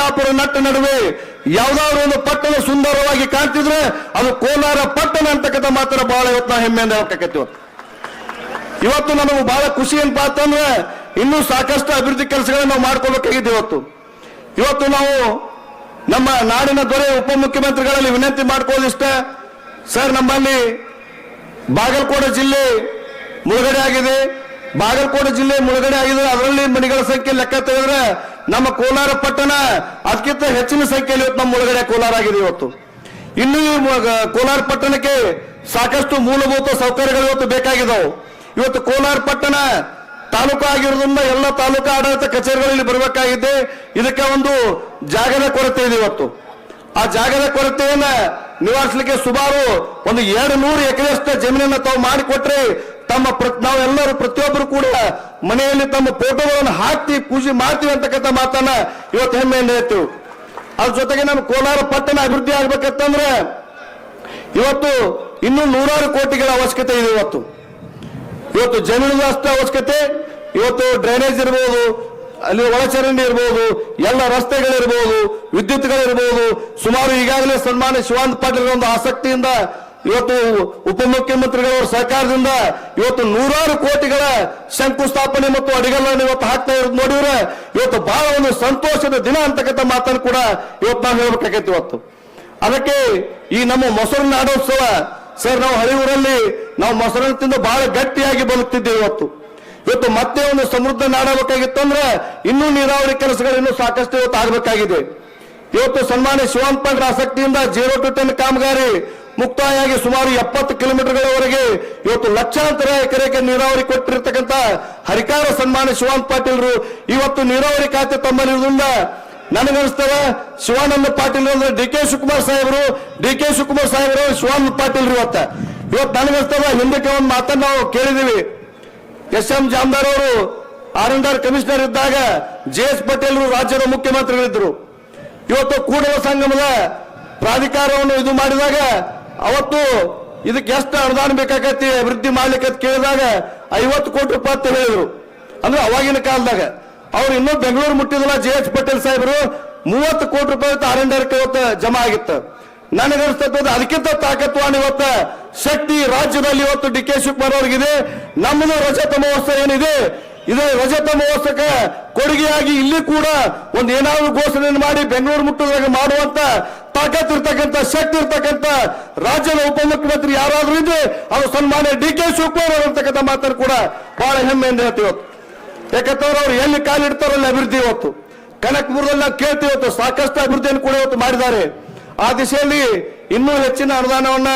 ಬಿಜಾಪುರ ನಟ್ಟ ನಡುವೆ ಯಾವ್ದಾದ್ರು ಒಂದು ಪಟ್ಟಣ ಸುಂದರವಾಗಿ ಕಾಣ್ತಿದ್ರೆ ಅದು ಕೋಲಾರ ಪಟ್ಟಣ ಅಂತಕ್ಕಂಥ ಮಾತ್ರ ಬಹಳ ಇವತ್ತು ಹೆಮ್ಮೆಯಿಂದ ಹೇಳ್ತಕ್ಕಂಥ ಇವತ್ತು ಇವತ್ತು ನಮಗೆ ಬಹಳ ಖುಷಿ ಏನಪ್ಪ ಅಂತಂದ್ರೆ ಇನ್ನೂ ಸಾಕಷ್ಟು ಅಭಿವೃದ್ಧಿ ಕೆಲಸಗಳನ್ನ ನಾವು ಮಾಡ್ಕೋಬೇಕಾಗಿದೆ ಇವತ್ತು. ಇವತ್ತು ನಾವು ನಮ್ಮ ನಾಡಿನ ದೊರೆ ಉಪಮುಖ್ಯಮಂತ್ರಿಗಳಲ್ಲಿ ವಿನಂತಿ ಮಾಡ್ಕೊಳ್ಳೋದಿಷ್ಟ ಸರ್, ನಮ್ಮಲ್ಲಿ ಬಾಗಲಕೋಟೆ ಜಿಲ್ಲೆ ಮುಳುಗಡೆ ಆಗಿದೆ. ಬಾಗಲಕೋಟೆ ಜಿಲ್ಲೆ ಮುಳುಗಡೆ ಆಗಿದೆ. ಅದರಲ್ಲಿ ಮನೆಗಳ ಸಂಖ್ಯೆ ಲೆಕ್ಕ ತೆಗೆದ್ರೆ ನಮ್ಮ ಕೋಲಾರ ಪಟ್ಟಣ ಅದಕ್ಕಿಂತ ಹೆಚ್ಚಿನ ಸಂಖ್ಯೆಯಲ್ಲಿ ಇವತ್ತು ನಮ್ಮ ಒಳಗಡೆ ಕೋಲಾರ ಆಗಿದೆ ಇವತ್ತು. ಇನ್ನು ಕೋಲಾರ ಪಟ್ಟಣಕ್ಕೆ ಸಾಕಷ್ಟು ಮೂಲಭೂತ ಸೌಕರ್ಯಗಳು ಇವತ್ತು ಬೇಕಾಗಿದ್ದವು ಇವತ್ತು ಕೋಲಾರ ಪಟ್ಟಣ ತಾಲೂಕು ಆಗಿರೋದ್ರಿಂದ ಎಲ್ಲ ತಾಲೂಕು ಆಡಳಿತ ಕಚೇರಿಗಳಲ್ಲಿ ಬರಬೇಕಾಗಿದೆ. ಇದಕ್ಕೆ ಒಂದು ಜಾಗದ ಕೊರತೆ ಇದೆ ಇವತ್ತು. ಆ ಜಾಗದ ಕೊರತೆಯನ್ನ ನಿವಾರಿಸಲಿಕ್ಕೆ ಸುಮಾರು ಒಂದು ಎರಡು ನೂರು ಎಕರೆಯಷ್ಟು ಜಮೀನನ್ನು ತಾವು ಮಾಡಿಕೊಟ್ರಿ ತಮ್ಮ ನಾವೆಲ್ಲರೂ ಪ್ರತಿಯೊಬ್ಬರು ಕೂಡ ಮನೆಯಲ್ಲಿ ತಮ್ಮ ಫೋಟೋಗಳನ್ನು ಹಾಕಿ ಪೂಜೆ ಮಾಡ್ತೀವಿ ಅಂತಕ್ಕಂಥ ಮಾತನ್ನ ಇವತ್ತು ಹೆಮ್ಮೆಯಿಂದ ಹೇಳ್ತೀವಿ. ಅದ್ರ ಜೊತೆಗೆ ನಮ್ಮ ಕೋಲಾರ ಪಟ್ಟಣ ಅಭಿವೃದ್ಧಿ ಆಗ್ಬೇಕಂತಂದ್ರೆ ಇವತ್ತು ಇನ್ನೂ ನೂರಾರು ಕೋಟಿಗಳ ಅವಶ್ಯಕತೆ ಇದೆ ಇವತ್ತು. ಇವತ್ತು ಜಮೀನು ಅಷ್ಟೇ ಅವಶ್ಯಕತೆ, ಇವತ್ತು ಡ್ರೈನೇಜ್ ಇರ್ಬೋದು ಅಲ್ಲಿ ಒಳಚರಂಡಿ ಇರ್ಬೋದು, ಎಲ್ಲ ರಸ್ತೆಗಳಿರ್ಬೋದು, ವಿದ್ಯುತ್ಗಳಿರ್ಬೋದು, ಸುಮಾರು ಈಗಾಗಲೇ ಸನ್ಮಾನ್ಯ ಶಿವಾನಂದ ಪಾಟೀಲ್ ಒಂದು ಆಸಕ್ತಿಯಿಂದ ಇವತ್ತು ಉಪಮುಖ್ಯಮಂತ್ರಿಗಳವರ ಸಹಕಾರದಿಂದ ಇವತ್ತು ನೂರಾರು ಕೋಟಿಗಳ ಶಂಕುಸ್ಥಾಪನೆ ಮತ್ತು ಅಡಿಗಲ್ಲನ್ನು ಇವತ್ತು ಹಾಕ್ತಾ ಇರೋದು ನೋಡಿದ್ರೆ ಇವತ್ತು ಬಹಳ ಒಂದು ಸಂತೋಷದ ದಿನ ಅಂತಕ್ಕಂಥ ಮಾತನ್ನು ಕೂಡ ಇವತ್ತು ನಾವು ಹೇಳ್ಬೇಕಾಗೈತಿ ಇವತ್ತು. ಅದಕ್ಕೆ ಈ ನಮ್ಮ ಮೊಸರು ನಾಡೋತ್ಸವ, ಸರ್ ನಾವು ಹಳಿ ಊರಲ್ಲಿ ನಾವು ಮೊಸರನ್ನು ತಿಂದು ಬಹಳ ಗಟ್ಟಿಯಾಗಿ ಬದುಕ್ತಿದ್ದೇವೆ ಇವತ್ತು. ಇವತ್ತು ಮತ್ತೆ ಒಂದು ಸಮೃದ್ಧ ನಾಡಬೇಕಾಗಿತ್ತಂದ್ರೆ ಇನ್ನೂ ನೀರಾವರಿ ಕೆಲಸಗಳು ಇನ್ನೂ ಸಾಕಷ್ಟು ಇವತ್ತು ಆಗಬೇಕಾಗಿದೆ. ಇವತ್ತು ಸನ್ಮಾನ್ಯ ಶಿವಾಂತ್ ಪಾಂಡ್ರ ಆಸಕ್ತಿಯಿಂದ ಜೀರೋ ಟು ಟೆನ್ ಕಾಮಗಾರಿ ಮುಕ್ತಾಯಾಗಿ ಸುಮಾರು ಎಪ್ಪತ್ತು ಕಿಲೋಮೀಟರ್ಗಳವರೆಗೆ ಇವತ್ತು ಲಕ್ಷಾಂತರ ಎಕರೆಗೆ ನೀರಾವರಿ ಕೊಟ್ಟಿರತಕ್ಕಂತ ಹರಿಕಾರ ಸನ್ಮಾನ್ಯ ಶಿವಾನ್ ಪಾಟೀಲ್ರು ಇವತ್ತು ನೀರಾವರಿ ಖಾತೆ ತಮ್ಮಲ್ಲಿರುವುದರಿಂದ ನನಗನ್ಸ್ತದ ಶಿವಾನಂದ ಪಾಟೀಲ್ ಅಂದ್ರೆ ಡಿ ಕೆ ಶಿವಕುಮಾರ್ ಸಾಹೇಬರು, ಡಿ ಕೆ ಶಿವಕುಮಾರ್ ಸಾಹೇಬರು ಶಿವಾನಂದ ಪಾಟೀಲ್ ಇವತ್ತ. ಇವತ್ತು ನನಗನ್ಸ್ತದ ಹಿಂದಕ್ಕೆ ಒಂದು ಮಾತನ್ನು ನಾವು ಕೇಳಿದೀವಿ ಎಸ್ ಎಂ ಜಾಮದಾರ್ ಅವರು ಆರ್ ಎನ್ ಆರ್ ಕಮಿಷನರ್ ಇದ್ದಾಗ ಜೆ ಎಸ್ ಪಟೇಲ್ ರಾಜ್ಯದ ಮುಖ್ಯಮಂತ್ರಿಗಳಿದ್ರು ಇವತ್ತು ಕೂಡಲ ಸಂಗಮದ ಪ್ರಾಧಿಕಾರವನ್ನು ಇದು ಮಾಡಿದಾಗ ಅವತ್ತು ಇದಕ್ಕೆ ಎಷ್ಟು ಅನುದಾನ ಬೇಕಾಗತ್ತಿ ಅಭಿವೃದ್ಧಿ ಮಾಡ್ಲಿಕ್ಕೆ ಕೇಳಿದಾಗ ಐವತ್ತು ಕೋಟಿ ರೂಪಾಯಿ ಅಂತ ಹೇಳಿದ್ರು. ಅಂದ್ರೆ ಅವಾಗಿನ ಕಾಲದಾಗ. ಅವ್ರು ಇನ್ನೂ ಬೆಂಗಳೂರು ಮುಟ್ಟಿದಲ್ಲ ಜೆ ಎಸ್ ಪಟೇಲ್ ಸಾಹೇಬರು, ಮೂವತ್ತು ಕೋಟಿ ರೂಪಾಯಿ ಆರ್ ಎನ್ ಇವತ್ತು ಜಮಾ ಆಗಿತ್ತು. ನನಗನ್ಸ್ತದ ಅದಕ್ಕಿಂತ ತಾಕತ್ವಾನ್ ಇವತ್ತ ಶಕ್ತಿ ರಾಜ್ಯದಲ್ಲಿ ಇವತ್ತು ಡಿ ಕೆ ಶಿವಕುಮಾರ್ ಅವ್ರಿಗಿದೆ. ನಮ್ಮದು ರಜತ ಮಹೋತ್ಸವ ಏನಿದೆ? ಇದು ರಜತ ಮಹೋತ್ಸವಕ್ಕೆ ಕೊಡುಗೆಯಾಗಿ ಇಲ್ಲಿ ಕೂಡ ಒಂದು ಏನಾದ್ರು ಘೋಷಣೆಯನ್ನು ಮಾಡಿ ಬೆಂಗಳೂರು ಮುಟ್ಟುವುದಾಗ ಮಾಡುವಂತ ತಾಕತ್ ಇರ್ತಕ್ಕಂಥ ಶಕ್ತಿ ಇರ್ತಕ್ಕಂಥ ರಾಜ್ಯದ ಉಪಮುಖ್ಯಮಂತ್ರಿ ಯಾರಾದ್ರೂ ಇದ್ರೆ ಅವರು ಸನ್ಮಾನ ಡಿ ಕೆ ಶಿವಕುಮಾರ್ ಅವರು ಅಂತಕ್ಕಂಥ ಮಾತನ್ನು ಕೂಡ ಬಹಳ ಹೆಮ್ಮೆಯಿಂದ ಹೇಳ್ತೀವಿ ಇವತ್ತು. ಯಾಕಂತಂದ್ರೆ ಅವ್ರು ಎಲ್ಲಿ ಕಾಲಿಡ್ತಾರಲ್ಲ ಅಭಿವೃದ್ಧಿ ಇವತ್ತು. ಕನಕಪುರದಲ್ಲಿ ನಾವು ಕೇಳ್ತೀವಿ ಇವತ್ತು, ಸಾಕಷ್ಟು ಅಭಿವೃದ್ಧಿಯನ್ನು ಕೂಡ ಇವತ್ತು ಮಾಡಿದ್ದಾರೆ. ಆ ದಿಶೆಯಲ್ಲಿ ಇನ್ನೂ ಹೆಚ್ಚಿನ ಅನುದಾನವನ್ನ